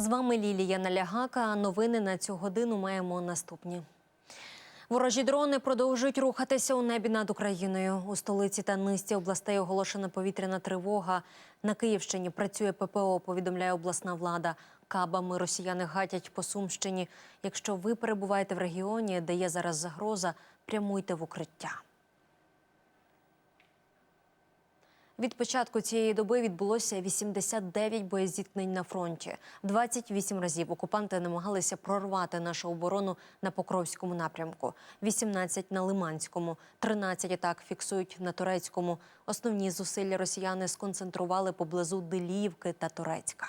З вами Лілія Налягака. Новини на цю годину маємо наступні. Ворожі дрони продовжують рухатися у небі над Україною. У столиці та низці областей оголошена повітряна тривога. На Київщині працює ППО, повідомляє обласна влада. Кабами росіяни гатять по Сумщині. Якщо ви перебуваєте в регіоні, де є зараз загроза, прямуйте в укриття. Від початку цієї доби відбулося 89 боєзіткнень на фронті. 28 разів окупанти намагалися прорвати нашу оборону на Покровському напрямку, 18 – на Лиманському, 13 атак фіксують на Турецькому. Основні зусилля росіяни сконцентрували поблизу Деліївки та Турецька.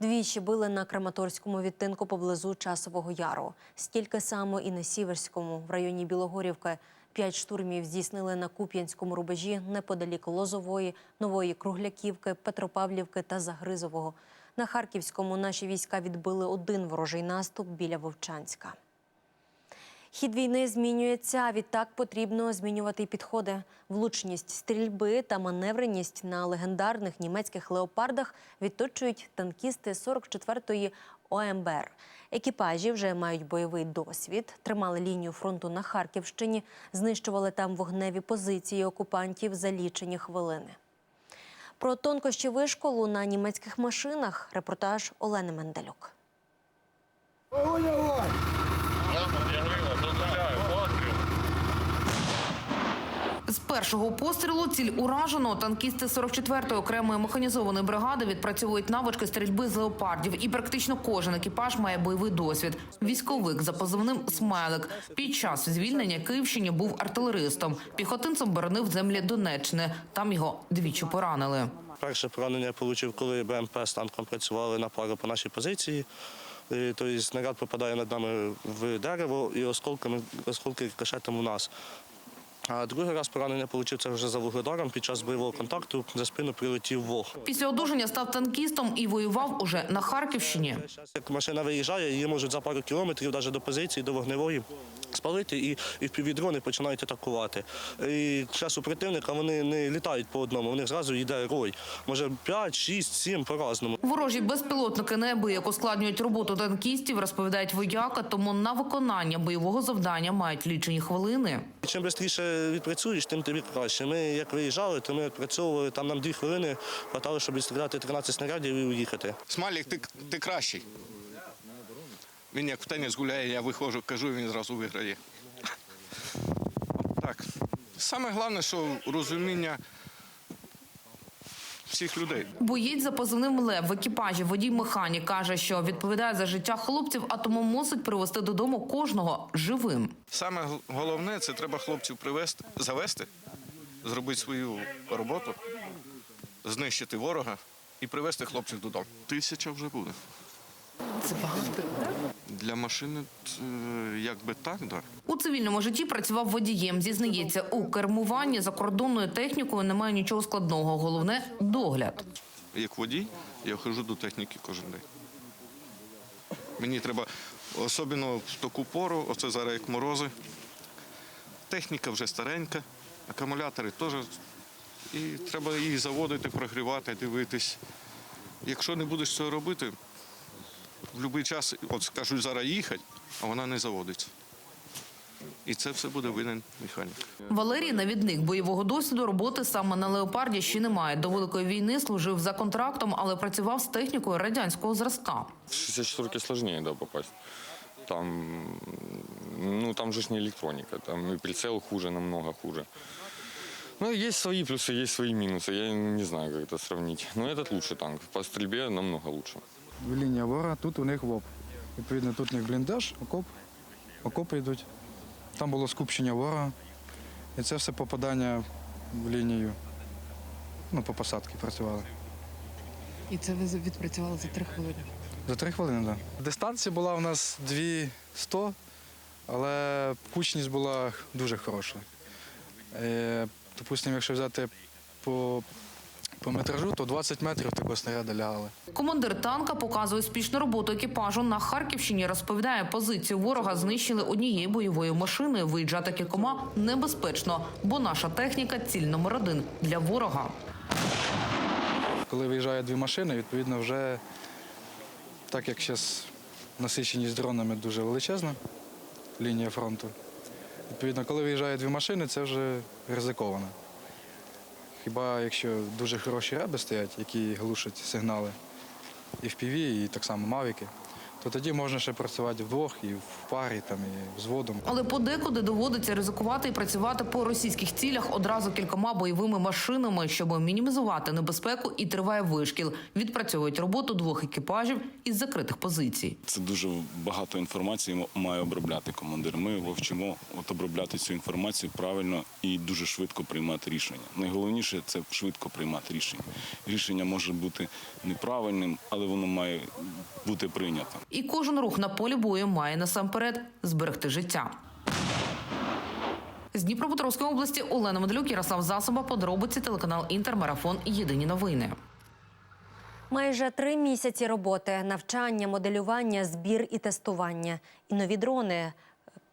Двічі били на Краматорському відтинку поблизу Часового Яру. Стільки само і на Сіверському, в районі Білогорівки. П'ять штурмів здійснили на Куп'янському рубежі неподалік Лозової, Нової Кругляківки, Петропавлівки та Загризового. На Харківському наші війська відбили один ворожий наступ біля Вовчанська. Хід війни змінюється. а Відтак потрібно змінювати й підходи. Влучність стрільби та маневреність на легендарних німецьких леопардах відточують танкісти 44-ї ОМБР. Екіпажі вже мають бойовий досвід, тримали лінію фронту на Харківщині, знищували там вогневі позиції окупантів за лічені хвилини. Про тонкощі вишколу на німецьких машинах репортаж Олени Менделюк. Огонь! Я першого пострілу ціль уражено. Танкісти 44-ї окремої механізованої бригади відпрацьовують навички стрільби з леопардів, і практично кожен екіпаж має бойовий досвід. Військовик за позивним Смайлик під час звільнення Київщині був артилеристом. Піхотинцем боронив землі Донеччини. Там його двічі поранили. Перше поранення отримав, коли БМП з танком працювали на пару по нашій позиції. Тобто снаряд попадає над нами в дерево і осколками, осколки рикошетом у нас. А другий раз поранення отримав це вже за вугледаром. Під час бойового контакту за спину прилетів вог. Після одужання став танкістом і воював уже на Харківщині. Як машина виїжджає, її можуть за пару кілометрів, навіть до позиції, до вогневої, спалити і, і впівдрони починають атакувати. І зараз у противника вони не літають по одному, у них зразу йде рой. Може 5, 6, 7 по-разному. Ворожі безпілотники неабияк ускладнюють роботу танкістів, розповідають вояка, тому на виконання бойового завдання мають лічені хвилини. Чим швидше відпрацюєш, тим тобі краще. Ми як виїжджали, то ми відпрацьовували, там нам дві хвилини хватало, щоб відстріляти 13 снарядів і уїхати. Смалік, ти, ти кращий. Він як в теніс гуляє, я виходжу, кажу, він зразу виграє. Так. Саме головне, що розуміння всіх людей. Боєць за позивним Лев в екіпажі водій механік каже, що відповідає за життя хлопців, а тому мусить привезти додому кожного живим. Саме головне це треба хлопців привезти, завести, зробити свою роботу, знищити ворога і привезти хлопців додому. Тисяча вже буде. Це багато. Для машини е, якби так, так. У цивільному житті працював водієм. Зізнається, у кермуванні закордонною технікою немає нічого складного. Головне догляд. як водій, я хожу до техніки кожен день. Мені треба, особливо в таку пору, оце зараз як морози. Техніка вже старенька, акумулятори теж. І треба її заводити, прогрівати, дивитись. Якщо не будеш цього робити, в будь-який час, от скажуть зараз їхати, а вона не заводиться. І це все буде винен механік. Валерій, навідник бойового досвіду роботи саме на леопарді ще немає. До великої війни служив за контрактом, але працював з технікою радянського зразка. В 64-ки сложнее, да, попасть. Там, ну, там же ж не электроника, там и прицел хуже, намного хуже. Ну, есть свои плюсы, есть свои минусы. Я не знаю, как это сравнить. Но этот лучший танк. По стрельбе намного лучше. Лінія вора, тут у них ВОП. Відповідно, тут у них бліндаж, окоп, окопи йдуть. Там було скупчення вора. І це все попадання в лінію. Ну, по посадці працювали. І це ви відпрацювали за три хвилини. За три хвилини, так. Да. Дистанція була у нас 200, але кучність була дуже хороша. Е, допустимо, якщо взяти по, по метражу, то 20 метрів такого снаряду лягали. Командир танка показує успішну роботу екіпажу на Харківщині. Розповідає, позицію ворога знищили однією бойовою машиною. Виїжджати кількома небезпечно, бо наша техніка ціль номер один для ворога. Коли виїжджає дві машини, відповідно, вже так як зараз насиченість дронами дуже величезна, лінія фронту. Відповідно, коли виїжджають дві машини, це вже ризиковано. Хіба якщо дуже хороші реби стоять, які глушать сигнали і в піві, і так само мавіки, то тоді можна ще працювати вдвох і в парі, там, і взводом. Але подекуди доводиться ризикувати і працювати по російських цілях одразу кількома бойовими машинами, щоб мінімізувати небезпеку, і триває вишкіл. Відпрацьовують роботу двох екіпажів із закритих позицій. Це дуже багато інформації має обробляти командир. Ми його вчимо от обробляти цю інформацію правильно і дуже швидко приймати рішення. Найголовніше це швидко приймати рішення. Рішення може бути неправильним, але воно має бути прийнято. І кожен рух на полі бою має насамперед зберегти життя. З Дніпропетровської області Олена Медлюк, Ярослав Засоба, подробиці телеканал Інтермарафон. Єдині новини. Майже три місяці роботи, навчання, моделювання, збір і тестування. І нові дрони.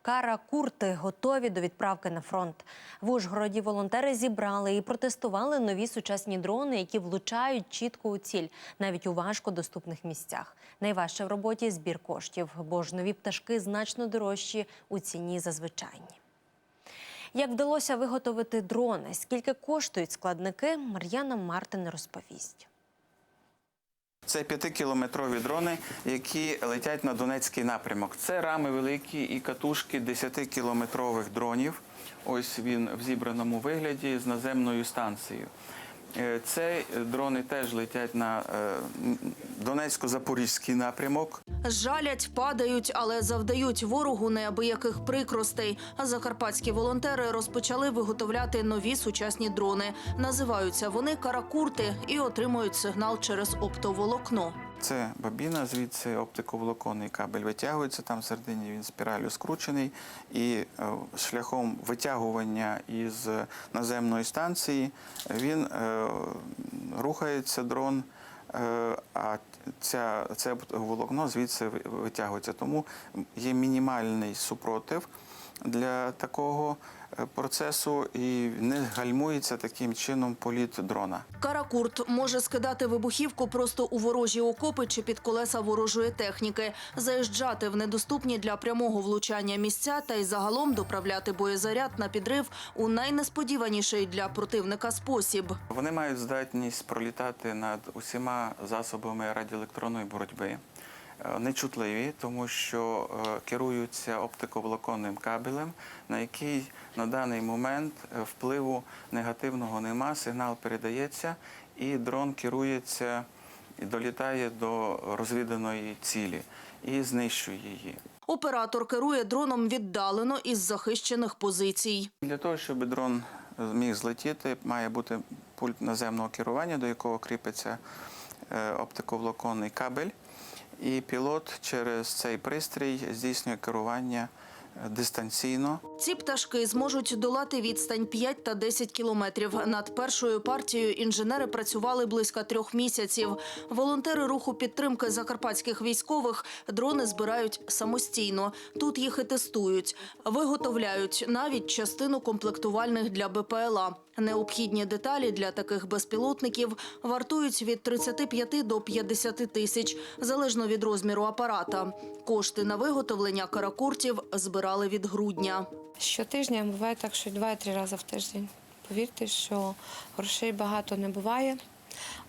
Кара курти готові до відправки на фронт. В Ужгороді волонтери зібрали і протестували нові сучасні дрони, які влучають чітко у ціль, навіть у важкодоступних місцях. Найважче в роботі збір коштів, бо ж нові пташки значно дорожчі у ціні за звичайні. Як вдалося виготовити дрони? Скільки коштують складники? Мар'яна Мартин розповість. Це п'ятикілометрові дрони, які летять на Донецький напрямок. Це рами великі і катушки 10-кілометрових дронів. Ось він в зібраному вигляді з наземною станцією. Е, Це дрони теж летять на е, Донецько-Запорізький напрямок. Жалять, падають, але завдають ворогу неабияких прикростей. А закарпатські волонтери розпочали виготовляти нові сучасні дрони. Називаються вони каракурти і отримують сигнал через оптоволокно. Це бабіна, звідси оптиковолоконний кабель витягується, там всередині він спіралю скручений, і е, шляхом витягування із наземної станції він е, рухається дрон, е, а ця, це волокно звідси витягується. Тому є мінімальний супротив для такого процесу і не гальмується таким чином політ дрона. Каракурт може скидати вибухівку просто у ворожі окопи чи під колеса ворожої техніки, заїжджати в недоступні для прямого влучання місця та й загалом доправляти боєзаряд на підрив у найнесподіваніший для противника спосіб. Вони мають здатність пролітати над усіма засобами радіоелектронної боротьби. Е, Нечутливі, тому що е, керуються оптиковолоконним кабелем, на який на даний момент е, впливу негативного нема, сигнал передається, і дрон керується і долітає до розвіданої цілі і знищує її. Оператор керує дроном віддалено із захищених позицій. Для того, щоб дрон міг злетіти, має бути пульт наземного керування, до якого кріпиться оптиковолоконний кабель. І пілот через цей пристрій здійснює керування е, дистанційно. Ці пташки зможуть долати відстань 5 та 10 кілометрів. Над першою партією інженери працювали близько трьох місяців. Волонтери руху підтримки закарпатських військових дрони збирають самостійно. Тут їх і тестують. Виготовляють навіть частину комплектувальних для БПЛА. Необхідні деталі для таких безпілотників вартують від 35 до 50 тисяч, залежно від розміру апарата. Кошти на виготовлення каракуртів збирали від грудня. Щотижня буває так, що два-три рази в тиждень. Повірте, що грошей багато не буває,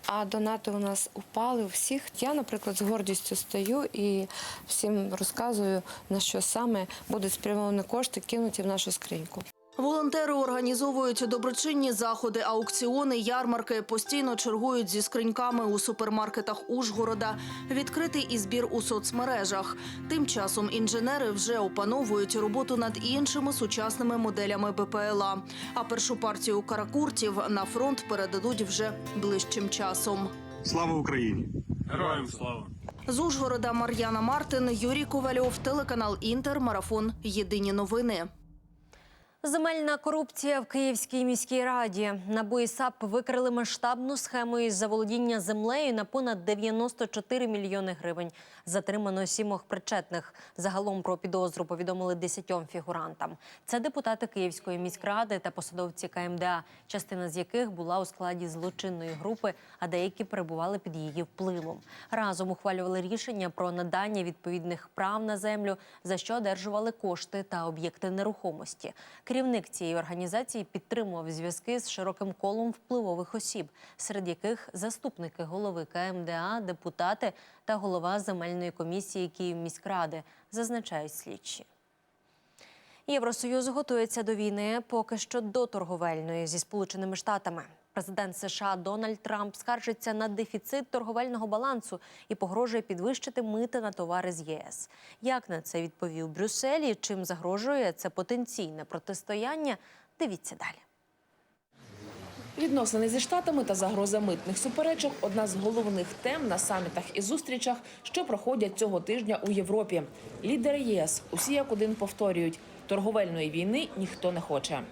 а донати у нас упали у всіх. Я, наприклад, з гордістю стою і всім розказую, на що саме будуть спрямовані кошти, кинуті в нашу скриньку. Волонтери організовують доброчинні заходи, аукціони, ярмарки, постійно чергують зі скриньками у супермаркетах Ужгорода, відкритий і збір у соцмережах. Тим часом інженери вже опановують роботу над іншими сучасними моделями БПЛА. А першу партію каракуртів на фронт передадуть вже ближчим часом. Слава Україні! Героям слава! З Ужгорода Мар'яна Мартин, Юрій Ковальов, телеканал Інтер, марафон. Єдині новини. Земельна корупція в Київській міській раді. НАБУ і САП викрили масштабну схему із заволодіння землею на понад 94 мільйони гривень. Затримано сімох причетних. Загалом про підозру повідомили десятьом фігурантам. Це депутати Київської міськради та посадовці КМДА, частина з яких була у складі злочинної групи, а деякі перебували під її впливом. Разом ухвалювали рішення про надання відповідних прав на землю, за що одержували кошти та об'єкти нерухомості. Керівник цієї організації підтримував зв'язки з широким колом впливових осіб, серед яких заступники голови КМДА, депутати та голова земельної комісії Київміськради, зазначають слідчі. Євросоюз готується до війни поки що до торговельної зі Сполученими Штатами. Президент США Дональд Трамп скаржиться на дефіцит торговельного балансу і погрожує підвищити мити на товари з ЄС. Як на це відповів Брюссель і чим загрожує це потенційне протистояння? Дивіться далі. Відносини зі штатами та загроза митних суперечок одна з головних тем на самітах і зустрічах, що проходять цього тижня у Європі. Лідери ЄС усі як один повторюють: торговельної війни ніхто не хоче.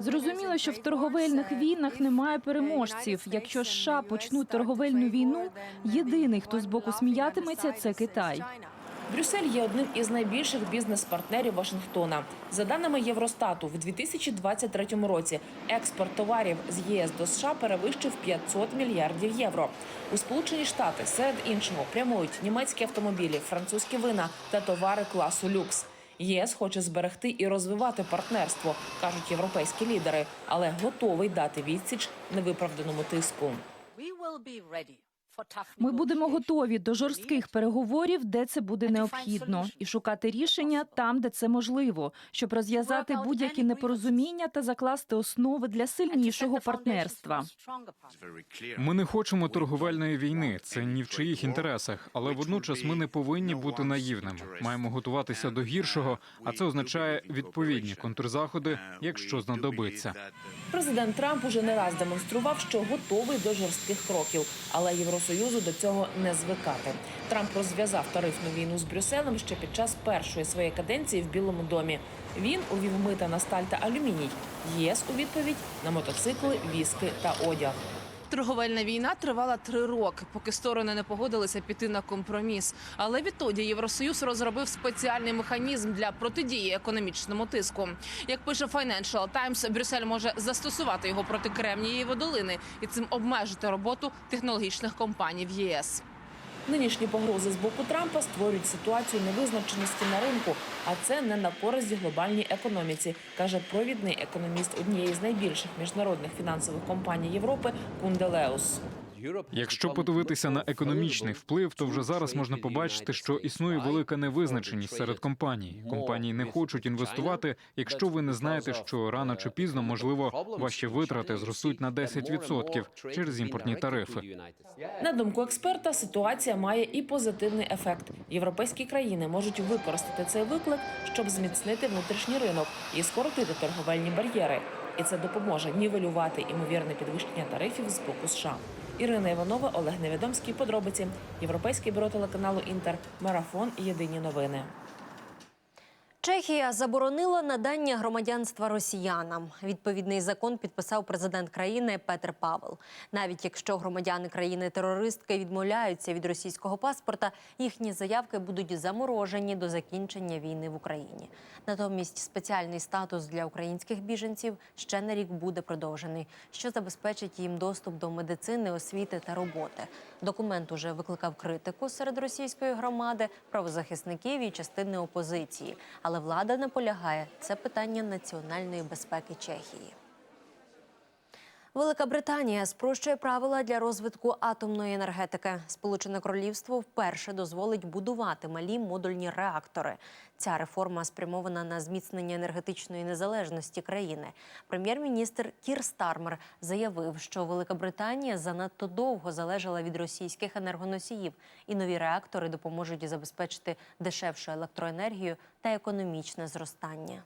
Зрозуміло, що в торговельних війнах немає переможців. Якщо США почнуть торговельну війну, єдиний, хто з боку сміятиметься, це Китай. Брюссель є одним із найбільших бізнес-партнерів Вашингтона. За даними Євростату, в 2023 році експорт товарів з ЄС до США перевищив 500 мільярдів євро. У Сполучені Штати серед іншого прямують німецькі автомобілі, французькі вина та товари класу люкс. ЄС хоче зберегти і розвивати партнерство, кажуть європейські лідери, але готовий дати відсіч невиправданому тиску. Ми будемо готові до жорстких переговорів, де це буде необхідно, і шукати рішення там, де це можливо, щоб розв'язати будь-які непорозуміння та закласти основи для сильнішого партнерства. Ми не хочемо торговельної війни. Це ні в чиїх інтересах, але водночас ми не повинні бути наївними. Маємо готуватися до гіршого, а це означає відповідні контрзаходи, якщо знадобиться. Президент Трамп уже не раз демонстрував, що готовий до жорстких кроків, але Євросоюзу до цього не звикати. Трамп розв'язав тарифну війну з Брюсселем ще під час першої своєї каденції в Білому домі. Він увів мита на сталь та алюміній. ЄС у відповідь на мотоцикли, віски та одяг. Торговельна війна тривала три роки, поки сторони не погодилися піти на компроміс. Але відтоді Євросоюз розробив спеціальний механізм для протидії економічному тиску. Як пише Financial Times, Брюссель може застосувати його проти Кремнієвої долини і цим обмежити роботу технологічних компаній в ЄС. Нинішні погрози з боку Трампа створюють ситуацію невизначеності на ринку, а це не на користь глобальній економіці, каже провідний економіст однієї з найбільших міжнародних фінансових компаній Європи Кунделеус. Якщо подивитися на економічний вплив, то вже зараз можна побачити, що існує велика невизначеність серед компаній. Компанії не хочуть інвестувати, якщо ви не знаєте, що рано чи пізно можливо ваші витрати зростуть на 10% через імпортні тарифи. На думку експерта, ситуація має і позитивний ефект. Європейські країни можуть використати цей виклик, щоб зміцнити внутрішній ринок і скоротити торговельні бар'єри. І це допоможе нівелювати імовірне підвищення тарифів з боку США. Ірина Іванова, Олег Невідомський. Подробиці. Європейське бюро телеканалу Інтер. Марафон. Єдині новини. Чехія заборонила надання громадянства росіянам. Відповідний закон підписав президент країни Петр Павел. Навіть якщо громадяни країни-терористки відмовляються від російського паспорта, їхні заявки будуть заморожені до закінчення війни в Україні. Натомість спеціальний статус для українських біженців ще на рік буде продовжений, що забезпечить їм доступ до медицини, освіти та роботи. Документ уже викликав критику серед російської громади, правозахисників і частини опозиції. Але влада наполягає, це питання національної безпеки Чехії. Велика Британія спрощує правила для розвитку атомної енергетики. Сполучене Королівство вперше дозволить будувати малі модульні реактори. Ця реформа спрямована на зміцнення енергетичної незалежності країни. Прем'єр-міністр Кір Стармер заявив, що Велика Британія занадто довго залежала від російських енергоносіїв, і нові реактори допоможуть забезпечити дешевшу електроенергію та економічне зростання.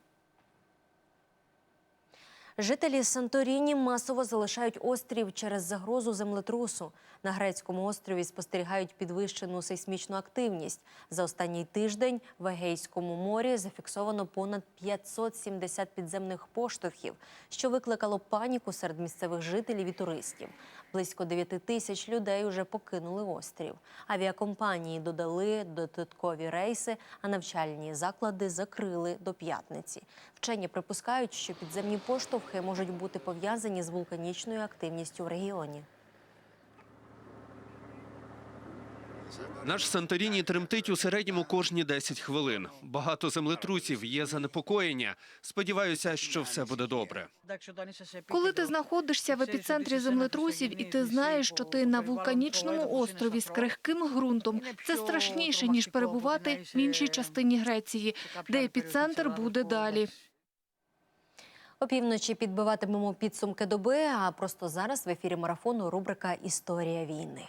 Жителі Санторіні масово залишають острів через загрозу землетрусу. На грецькому острові спостерігають підвищену сейсмічну активність. За останній тиждень в Егейському морі зафіксовано понад 570 підземних поштовхів, що викликало паніку серед місцевих жителів і туристів. Близько 9 тисяч людей уже покинули острів. Авіакомпанії додали додаткові рейси, а навчальні заклади закрили до п'ятниці. Вчені припускають, що підземні поштовхи можуть бути пов'язані з вулканічною активністю в регіоні. Наш Санторіні тремтить у середньому кожні 10 хвилин. Багато землетрусів, є занепокоєння. Сподіваюся, що все буде добре. Коли ти знаходишся в епіцентрі землетрусів і ти знаєш, що ти на вулканічному острові з крихким ґрунтом, це страшніше ніж перебувати в іншій частині Греції, де епіцентр буде далі. Опівночі підбиватимемо підсумки доби. А просто зараз в ефірі марафону рубрика Історія війни.